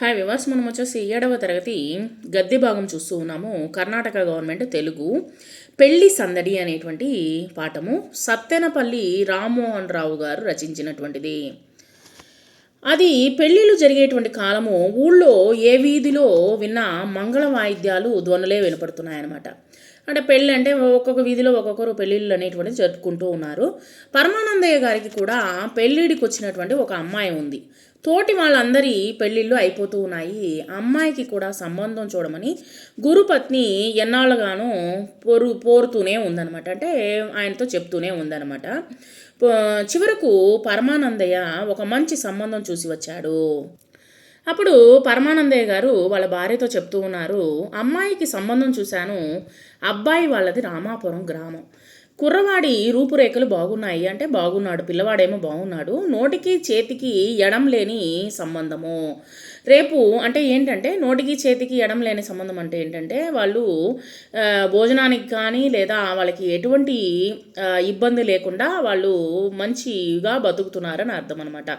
Hi viewers మనం వచ్చేసి ఏడవ తరగతి గద్దె భాగం చూస్తూ ఉన్నాము. కర్ణాటక గవర్నమెంట్ తెలుగు పెళ్ళి సందడి అనేటువంటి పాఠము. సత్తెనపల్లి రామ్మోహన్ రావు గారు రచించినటువంటిది. అది పెళ్ళిళ్ళు జరిగేటువంటి కాలము ఊళ్ళో ఏ వీధిలో విన్న మంగళ వాయిద్యాలు ధ్వనులే వినపడుతున్నాయన్నమాట. అంటే పెళ్ళి అంటే ఒక్కొక్క వీధిలో ఒక్కొక్కరు పెళ్ళిళ్ళు అనేటువంటిది జరుపుకుంటూ ఉన్నారు. పరమానందయ్య గారికి కూడా పెళ్ళిడికి వచ్చినటువంటి ఒక అమ్మాయి ఉంది. తోటి వాళ్ళందరి పెళ్ళిళ్ళు అయిపోతూ ఉన్నాయి. అమ్మాయికి కూడా సంబంధం చూడమని గురుపత్ని ఎన్నాళ్ళుగానో పోరు పోరుతూనే ఉందన్నమాట. అంటే ఆయనతో చెప్తూనే ఉందన్నమాట. చివరకు పరమానందయ్య ఒక మంచి సంబంధం చూసి వచ్చాడు. అప్పుడు పరమానందయ్య గారు వాళ్ళ భార్యతో చెప్తూ ఉన్నారు అమ్మాయికి సంబంధం చూశాను. అబ్బాయి వాళ్ళది రామాపురం గ్రామం. కుర్రవాడి రూపురేఖలు బాగున్నాయి. అంటే బాగున్నాడు పిల్లవాడేమో బాగున్నాడు. నోటికి చేతికి ఎడం లేని సంబంధము. రేపు అంటే ఏంటంటే నోటికి చేతికి ఎడం లేని సంబంధం అంటే ఏంటంటే వాళ్ళు భోజనానికి కానీ లేదా వాళ్ళకి ఎటువంటి ఇబ్బంది లేకుండా వాళ్ళు మంచిగా బతుకుతున్నారని అర్థం అనమాట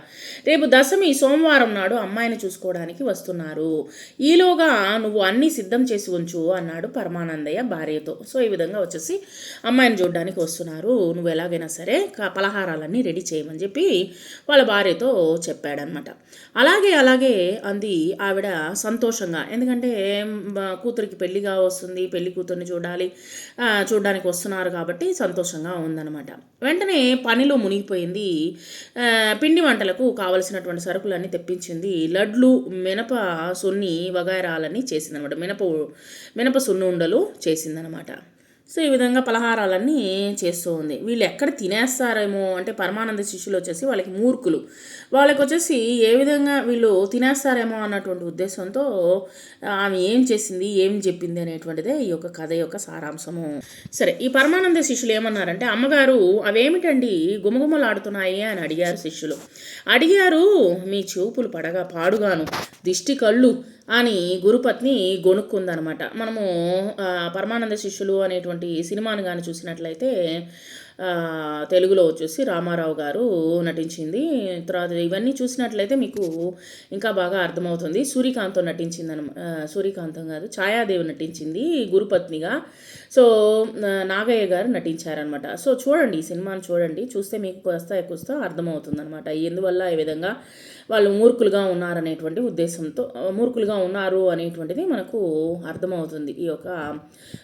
రేపు దశమి సోమవారం నాడు అమ్మాయిని చూసుకోవడానికి వస్తున్నారు. ఈలోగా నువ్వు అన్నీ సిద్ధం చేసి ఉంచు అన్నాడు పరమానందయ్య భార్యతో. సో ఈ విధంగా వచ్చేసి అమ్మాయిని చూడడానికి వస్తున్నారు. నువ్వు ఎలాగైనా సరే క- పలహారాలన్నీ రెడీ చేయమని చెప్పి వాళ్ళ భార్యతో చెప్పాడనమాట అలాగే అలాగే అంది ఆవిడ సంతోషంగా. ఎందుకంటే కూతురికి పెళ్ళిగా వస్తుంది పెళ్ళి కూతుర్ని చూడాలి చూడడానికి వస్తున్నారు కాబట్టి సంతోషంగా ఉందన్నమాట. వెంటనే పనిలో మునిగిపోయింది. పిండి వంటలకు కావలసినటువంటి సరుకులన్నీ తెప్పించింది. లడ్లు మినప సున్ని వగైరాలన్నీ చేసిందనమాట మినప మినప సున్ను ఉండలు చేసిందనమాట సో ఈ విధంగా పలహారాలన్నీ చేస్తూ ఉంది. వీళ్ళు ఎక్కడ తినేస్తారేమో అంటే పరమానంద శిష్యులు వచ్చేసి వాళ్ళకి మూర్ఖులు. వాళ్ళకి వచ్చేసి ఏ విధంగా వీళ్ళు తినేస్తారేమో అన్నటువంటి ఉద్దేశంతో ఆమె ఏం చేసింది ఏం చెప్పింది అనేటువంటిదే ఈ యొక్క కథ యొక్క సారాంశము. సరే ఈ పరమానంద శిష్యులు ఏమన్నారంటే అమ్మగారు అవేమిటండి గుమగుమలాడుతున్నాయి అని అడిగారు శిష్యులు. అడిగారు మీ చూపులు పడగా పాడుగాను దిష్టి కళ్ళు అని గురుపత్ని గొనుక్కుందనమాట. మనము పరమానంద శిష్యులు అనేటువంటి సినిమాను కానీ చూసినట్లయితే తెలుగులో వచ్చేసి రామారావు గారు నటించింది. తర్వాత ఇవన్నీ చూసినట్లయితే మీకు ఇంకా బాగా అర్థమవుతుంది. సూర్యకాంతం నటించింది అనమాట సూర్యకాంతం కాదు ఛాయాదేవి నటించింది గురుపత్నిగా. సో నాగయ్య గారు నటించారనమాట. సో చూడండి ఈ సినిమాను చూడండి. చూస్తే మీకు వస్తా ఎక్కువ అర్థమవుతుంది అనమాట ఎందువల్ల ఈ విధంగా వాళ్ళు మూర్ఖులుగా ఉన్నారనేటువంటి ఉద్దేశంతో మూర్ఖులుగా ఉన్నారు అనేటువంటిది మనకు అర్థమవుతుంది ఈ యొక్క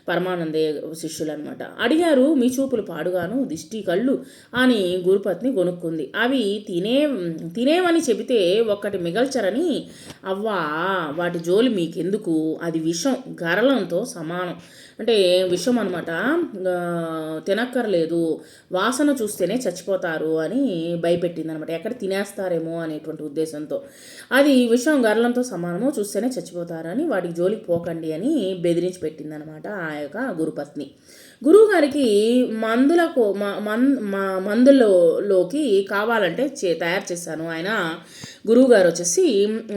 పరమానందే శిష్యులు అనమాట అడిగారు మీ చూపులు పాడుగాను దిష్టి కళ్ళు అని గురుపత్ని కొనుక్కుంది అవి తినే తినేవని చెబితే ఒక్కటి మిగల్చరని అవ్వా వాటి జోలి మీకెందుకు? అది విషం గరలంతో సమానం. అంటే విషం అనమాట తినక్కర్లేదు వాసన చూస్తేనే చచ్చిపోతారు అని భయపెట్టింది అనమాట ఎక్కడ తినేస్తారేమో అనేటువంటి ఉద్దేశంతో. అది విషయం గర్లంతో సమానము చూస్తేనే చచ్చిపోతారని వాటికి జోలికి పోకండి అని బెదిరించి పెట్టిందనమాట ఆ యొక్క గురుపత్ని. గురువుగారికి మందులకు మందులలోకి కావాలంటే చే తయారు చేశాను. ఆయన గురువుగారు వచ్చేసి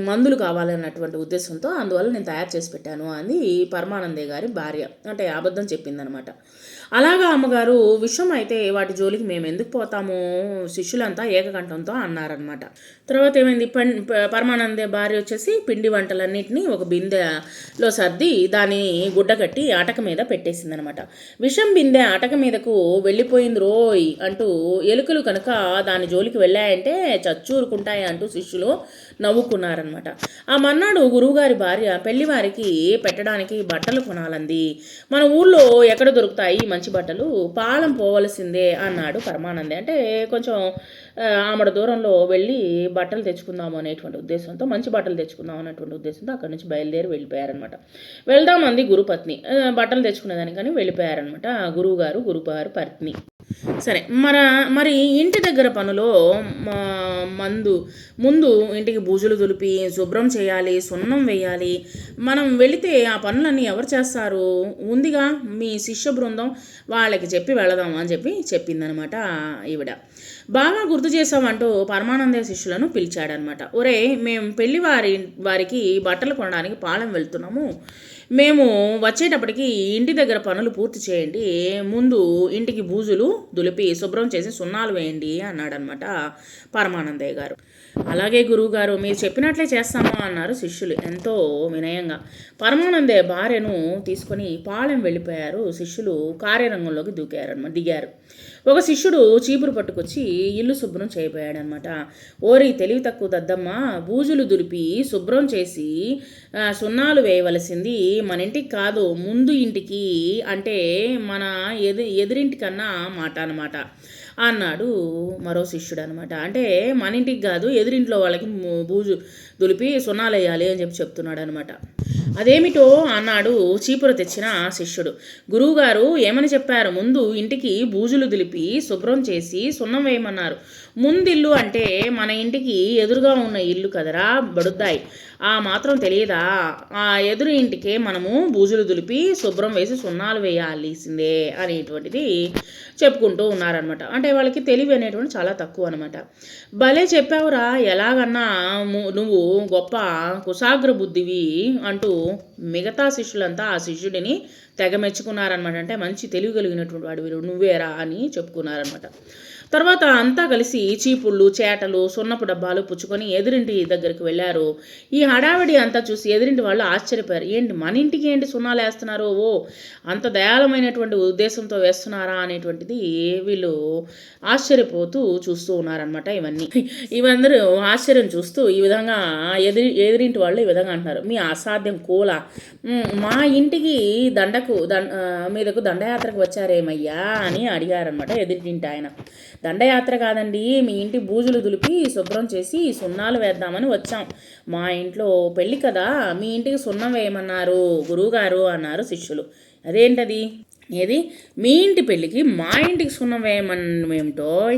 మందులు కావాలన్నటువంటి ఉద్దేశంతో అందువల్ల నేను తయారు చేసి పెట్టాను అని పరమానందే గారి భార్య. అంటే అబద్ధం చెప్పిందనమాట. అలాగా అమ్మగారు విషయం అయితే వాటి జోలికి మేము ఎందుకు పోతాము? శిష్యులంతా ఏకకంఠంతో అన్నారనమాట తర్వాత ఏమైంది? పన్ ప- పరమానంద భార్య వచ్చేసి పిండి వంటలన్నింటినీ ఒక బిందెలో సర్ది దాని గుడ్డ కట్టి ఆటక మీద పెట్టేసిందనమాట విషం బిందె ఆటక మీదకు వెళ్ళిపోయింది రోయ్ అంటూ ఎలుకలు కనుక దాని జోలికి వెళ్ళాయంటే చచ్చూరుకుంటాయి అంటూ శిష్యులు నవ్వుకున్నారనమాట ఆ మన్నాడు గురువుగారి భార్య పెళ్ళివారికి పెట్టడానికి బట్టలు కొనాలంది. మన ఊళ్ళో ఎక్కడ దొరుకుతాయి మంచి బట్టలు? పాలెం పోవలసిందే అన్నాడు పరమానందే. అంటే కొంచెం ఆమడ దూరంలో వెళ్ళి బట్టలు తెచ్చుకుందాము అనేటువంటి ఉద్దేశంతో మంచి బట్టలు తెచ్చుకుందాం అనేటువంటి ఉద్దేశంతో అక్కడి నుంచి బయలుదేరి వెళ్ళిపోయారనమాట వెళ్దామంది గురుపత్ని. బట్టలు తెచ్చుకునేదానికని వెళ్ళిపోయారనమాట గురువుగారు గురుగారు పత్ని. సరే మన మరి ఇంటి దగ్గర పనులో మందు ముందు ఇంటికి బూజులు దులిపి శుభ్రం చేయాలి సున్నం వేయాలి. మనం వెళితే ఆ పనులన్నీ ఎవరు చేస్తారు? ఉందిగా మీ శిష్య బృందం వాళ్ళకి చెప్పి వెళదాం అని చెప్పి చెప్పిందనమాట ఈవిడ. బాగా గుర్తు చేసామంటూ పరమానందయ్య శిష్యులను పిలిచాడనమాట. ఒరే మేము పెళ్ళి వారి వారికి బట్టలు కొనడానికి పాలెం వెళ్తున్నాము. మేము వచ్చేటప్పటికి ఇంటి దగ్గర పనులు పూర్తి చేయండి. ముందు ఇంటికి బూజులు దులిపి శుభ్రం చేసి సున్నాలు వేయండి అన్నాడనమాట పరమానందయ్య గారు. అలాగే గురువుగారు మీరు చెప్పినట్లే చేస్తాము? అన్నారు శిష్యులు ఎంతో వినయంగా. పరమానందే భార్యను తీసుకొని పాలెం వెళ్ళిపోయారు. శిష్యులు కార్యరంగంలోకి దూకారనమాట దిగారు. ఒక శిష్యుడు చీపురు పట్టుకొచ్చి ఇల్లు శుభ్రం చేయబోయాడనమాట ఓరి తెలివి తక్కువ దద్దమ్మ బూజులు దులిపి శుభ్రం చేసి సున్నాలు వేయవలసింది మన ఇంటికి కాదు ముందు ఇంటికి అంటే మన ఎదు ఎదురింటికన్నా మాట అనమాట అన్నాడు మరో శిష్యుడు అనమాట అంటే మన ఇంటికి కాదు ఎదురింట్లో వాళ్ళకి బూజు దులిపి సున్నాలు వేయాలి అని చెప్పి చెప్తున్నాడు అనమాట అదేమిటో అన్నాడు చీపురు తెచ్చిన శిష్యుడు. గురువుగారు ఏమని చెప్పారు? ముందు ఇంటికి బూజులు దులిపి శుభ్రం చేసి సున్నం వేయమన్నారు. ముందిల్లు అంటే మన ఇంటికి ఎదురుగా ఉన్న ఇల్లు కదరా బడుద్దాయి. ఆ మాత్రం తెలియదా? ఆ ఎదురు ఇంటికే మనము బూజులు దులిపి శుభ్రం వేసి సున్నాలు వేయాల్సిందే అనేటువంటిది చెప్పుకుంటూ ఉన్నారనమాట అంటే వాళ్ళకి తెలివి అనేటువంటి చాలా తక్కువ అనమాట భలే చెప్పావురా ఎలాగన్నా నువ్వు గొప్ప కుశాగ్ర బుద్ధివి అంటూ మిగతా శిష్యులంతా ఆ శిష్యుడిని తెగ మెచ్చుకున్నారనమాట అంటే మంచి తెలివి కలిగినటువంటి వాడు వీరు నువ్వేరా అని చెప్పుకున్నారనమాట తర్వాత అంతా కలిసి చీపుళ్ళు చేటలు సున్నపు డబ్బాలు పుచ్చుకొని ఎదురింటి దగ్గరికి వెళ్ళారు. ఈ హడావిడి అంతా చూసి ఎదురింటి వాళ్ళు ఆశ్చర్యపోయారు. ఏంటి మన ఇంటికి ఏంటి సున్నాలు వేస్తున్నారు? ఓ అంత దయాళమైనటువంటి ఉద్దేశంతో వేస్తున్నారా? అనేటువంటిది వీళ్ళు ఆశ్చర్యపోతూ చూస్తూ ఉన్నారనమాట ఇవన్నీ. ఇవందరూ ఆశ్చర్యం చూస్తూ ఈ విధంగా ఎదిరి ఎదిరింటి వాళ్ళు ఈ విధంగా అంటున్నారు. మీ అసాధ్యం కూల. మా ఇంటికి దండకు దండ మీదకు దండయాత్రకు వచ్చారేమయ్యా? అని అడిగారనమాట ఎదురింటి ఆయన. దండయాత్ర కాదండి. మీ ఇంటి బూజులు దులిపి శుభ్రం చేసి సున్నాలు వేద్దామని వచ్చాం. మా ఇంట్లో పెళ్ళి కదా మీ ఇంటికి సున్నం వేయమన్నారు గురువుగారు అన్నారు శిష్యులు. అదేంటది? ఏది? మీ ఇంటి పెళ్ళికి మా ఇంటికి సున్నం వేయమనేమిటో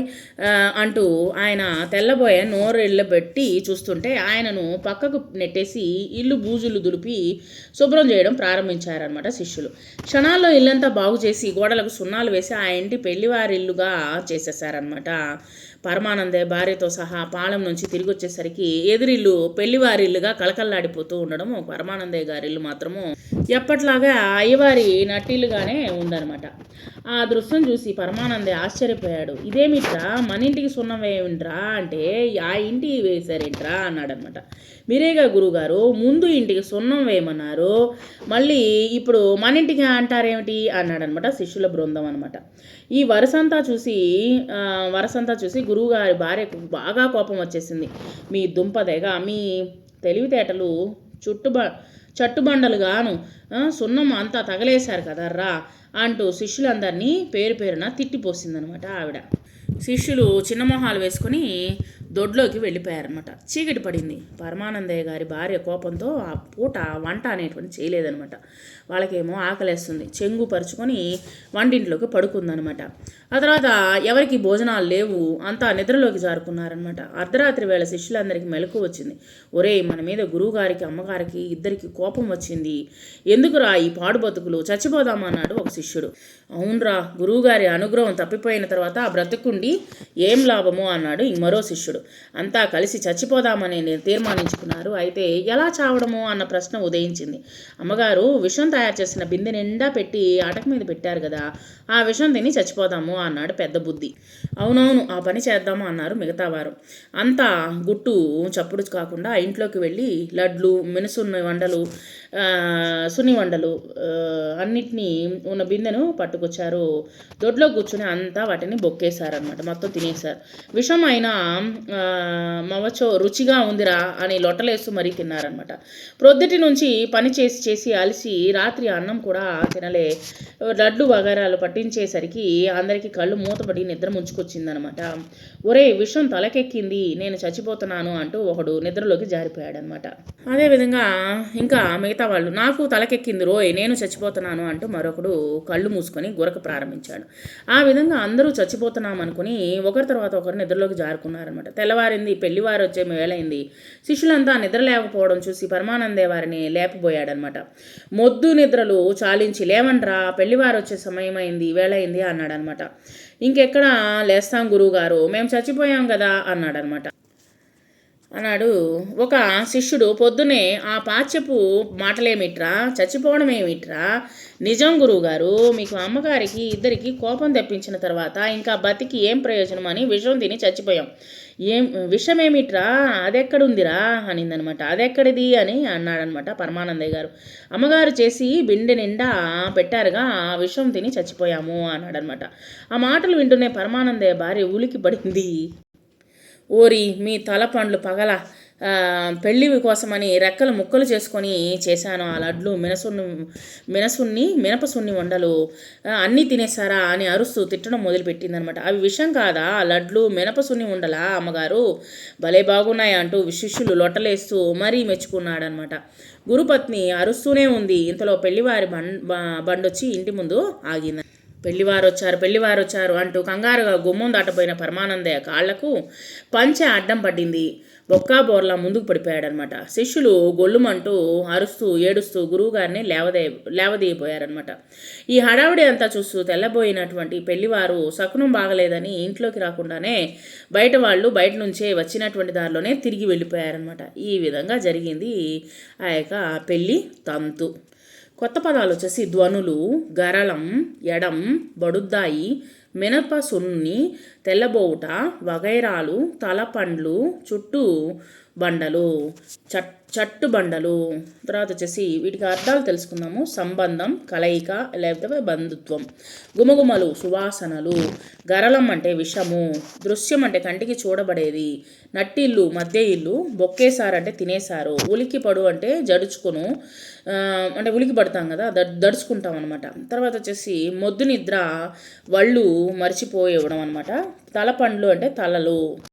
అంటూ ఆయన తెల్లబోయ నోరు పెట్టి చూస్తుంటే ఆయనను పక్కకు నెట్టేసి ఇల్లు బూజులు దులిపి శుభ్రం చేయడం ప్రారంభించారనమాట శిష్యులు. క్షణాల్లో ఇల్లంతా బాగు చేసి గోడలకు సున్నాలు వేసి ఆ ఇంటి పెళ్ళివారి ఇల్లుగా చేసేసారనమాట పరమానందే భార్యతో సహా పాలెం నుంచి తిరిగి వచ్చేసరికి ఎదురిల్లు పెళ్ళివారి ఇల్లుగా కలకల్లాడిపోతూ ఉండడం పరమానందయ్య గారి ఇల్లు మాత్రము ఎప్పట్లాగా అయ్యవారి నట్టిల్లుగానే ఉందన్నమాట. ఆ దృశ్యం చూసి పరమానందే ఆశ్చర్యపోయాడు. ఇదేమిట్రా మన ఇంటికి సున్నం వేయంట్రా అంటే ఆ ఇంటికి వేశారేంట్రా? అన్నాడనమాట మీరేగా గురుగారు ముందు ఇంటికి సున్నం వేయమన్నారు మళ్ళీ ఇప్పుడు మన ఇంటికి అంటారేమిటి? అన్నాడనమాట శిష్యుల బృందం అనమాట ఈ వరసంతా చూసి వరసంతా చూసి గురువుగారి భార్యకు బాగా కోపం వచ్చేసింది. మీ దుంపదేగా మీ తెలివితేటలు చుట్టుబ చట్టుబండలుగాను ఆ, సున్నం అంతా తగలేశారు కదర్రా అంటూ శిష్యులందరినీ పేరు పేరున తిట్టిపోసిందనమాట ఆవిడ. శిష్యులు చిన్న మొహాలు వేసుకొని దొడ్లోకి వెళ్ళిపోయారనమాట చీకటి పడింది. పరమానందయ్య గారి భార్య కోపంతో ఆ పూట వంట అనేటువంటి చేయలేదనమాట వాళ్ళకేమో ఆకలేస్తుంది. చెంగు పరుచుకొని వంటింట్లోకి పడుకుందనమాట ఆ తర్వాత ఎవరికి భోజనాలు లేవు. అంతా నిద్రలోకి జారుకున్నారనమాట అర్ధరాత్రి వేళ శిష్యులందరికీ మెలకు వచ్చింది. ఒరేయ్ మన మీద గురువుగారికి అమ్మగారికి ఇద్దరికి కోపం వచ్చింది. ఎందుకురా ఈ పాడు బతుకులు చచ్చిపోదామన్నాడు ఒక శిష్యుడు. అవునరా గురువుగారి అనుగ్రహం తప్పిపోయిన తర్వాత ఆ బ్రతుకుండి ఏం లాభము? అన్నాడు ఈ మరో శిష్యుడు. అంతా కలిసి చచ్చిపోదామని నేను తీర్మానించుకున్నారు. అయితే ఎలా చావడము అన్న ప్రశ్న ఉదయించింది. అమ్మగారు విషం తయారు చేసిన బిందె నిండా పెట్టి ఆటకు మీద పెట్టారు కదా ఆ విషం తిని చచ్చిపోదాము అన్నాడు పెద్ద బుద్ధి. అవునవును ఆ పని చేద్దాము అన్నారు మిగతా వారు. అంతా గుట్టు చప్పుడు కాకుండా ఇంట్లోకి వెళ్ళి లడ్లు మినుసున్న వండలు సున్నివండలు సున్ని వండలు అన్నిటినీ ఉన్న బిందెను పట్టుకొచ్చారు. దొడ్లో కూర్చుని అంతా వాటిని బొక్కేశారనమాట మొత్తం తినేశారు. విషం అయినా మవచో రుచిగా ఉందిరా అని లొట్టలేస్తూ మరీ తిన్నారనమాట ప్రొద్దుటి నుంచి పని చేసి చేసి అలసి రాత్రి అన్నం కూడా తినలే. లడ్లు వగరాలు పట్టించేసరికి అందరికీ కళ్ళు మూతపడి నిద్ర ముంచుకొచ్చిందనమాట ఒరే విషం తలకెక్కింది నేను చచ్చిపోతున్నాను అంటూ ఒకడు నిద్రలోకి జారిపోయాడనమాట అదేవిధంగా ఇంకా మిగతా వాళ్ళు నాకు తలకెక్కింది రోయ్ నేను చచ్చిపోతున్నాను అంటూ మరొకడు కళ్ళు మూసుకొని గురక ప్రారంభించాడు. ఆ విధంగా అందరూ చచ్చిపోతున్నాం అనుకుని ఒకరి తర్వాత ఒకరు నిద్రలోకి జారుకున్నారనమాట తెల్లవారింది పెళ్ళివారు వచ్చే వేలైంది శిష్యులంతా నిద్ర లేకపోవడం చూసి పరమానందే వారిని లేపబోయాడనమాట మొద్దు నిద్రలు చాలించి లేవండ్రా పెళ్ళివారు వచ్చే సమయం అయింది అన్నాడనమాట ఇంకెక్కడ లేస్తాం గురువుగారు మేము చచ్చిపోయాం కదా అన్నాడనమాట అన్నాడు. ఒక శిష్యుడు పొద్దునే ఆ పాచ్యపు మాటలేమిట్రా? చచ్చిపోవడం ఏమిట్రా నిజం గురువుగారు మీకు అమ్మగారికి ఇద్దరికి కోపం తెప్పించిన తర్వాత ఇంకా బతికి ఏం ప్రయోజనం అని విషం తిని చచ్చిపోయాం. ఏం విషమేమిట్రా? అదెక్కడుందిరా? అనిందనమాట. అదెక్కడిది? అని అన్నాడనమాట పరమానందయ్య గారు. అమ్మగారు చేసి బిండె నిండా పెట్టారుగా ఆ విషం తిని చచ్చిపోయాము అన్నాడనమాట. ఆ మాటలు వింటూనే పరమానందయ్య భార్య ఉలికి పడింది ఓరి మీ తల పండ్లు పగల పెళ్ళి కోసమని రెక్కలు ముక్కలు చేసుకొని చేశాను ఆ లడ్లు మినసున్ని మినసున్ని మినపసున్ని వండలు. అన్నీ తినేసారా అని అరుస్తూ తిట్టడం మొదలుపెట్టిందనమాట. అవి విషం కాదా? ఆ లడ్లు మినపసున్ని ఉండలా అమ్మగారు? భలే బాగున్నాయి అంటూ శిష్యులు లొట్టలేస్తూ మరీ మెచ్చుకున్నాడనమాట. గురుపత్ని అరుస్తూనే ఉంది. ఇంతలో పెళ్ళివారి బండ్ బండొచ్చి ఇంటి ముందు ఆగింది. పెళ్ళివారు వచ్చారు పెళ్ళివారు వచ్చారు అంటూ కంగారుగా గుమ్మం దాటపోయిన పరమానందయ్య కాళ్ళకు పంచె అడ్డం పడింది బొక్కా బోర్లా ముందుకు పడిపోయాడనమాట. శిష్యులు గొల్లుమంటూ అరుస్తూ ఏడుస్తూ గురువుగారిని లేవదే లేవదీయబోయారనమాట. ఈ హడావుడి అంతా చూస్తూ తెల్లబోయినటువంటి పెళ్ళివారు శకునం బాగలేదని ఇంట్లోకి రాకుండానే బయట వాళ్ళు బయట నుంచే వచ్చినటువంటి దారిలోనే తిరిగి వెళ్ళిపోయారనమాట. ఈ విధంగా జరిగింది ఆ యొక్క పెళ్ళి తంతు. కొత్త పదాలు వచ్చేసి ధ్వనులు గరళం ఎడం బడుద్దాయి మినప సున్ని తెల్లబోవుట వగైరాలు తలపండ్లు చుట్టూ బండలు చట్ చట్టు బండలు. తర్వాత వచ్చేసి వీటికి అర్థాలు తెలుసుకుందాము. సంబంధం కలయిక లేకపోతే బంధుత్వం. గుమగుమలు సువాసనలు. గరళం అంటే విషము. దృశ్యం అంటే కంటికి చూడబడేది. నట్టిల్లు మధ్య ఇల్లు. బొక్కేసారు అంటే తినేసారు. ఉలికి పడు అంటే జడుచుకును. అంటే ఉలికి పడతాం కదా దడ్ దడుచుకుంటాం అనమాట తర్వాత వచ్చేసి మొద్దు నిద్ర వళ్ళు మరిచిపోయి ఇవ్వడం అనమాట తలపండ్లు అంటే తలలు.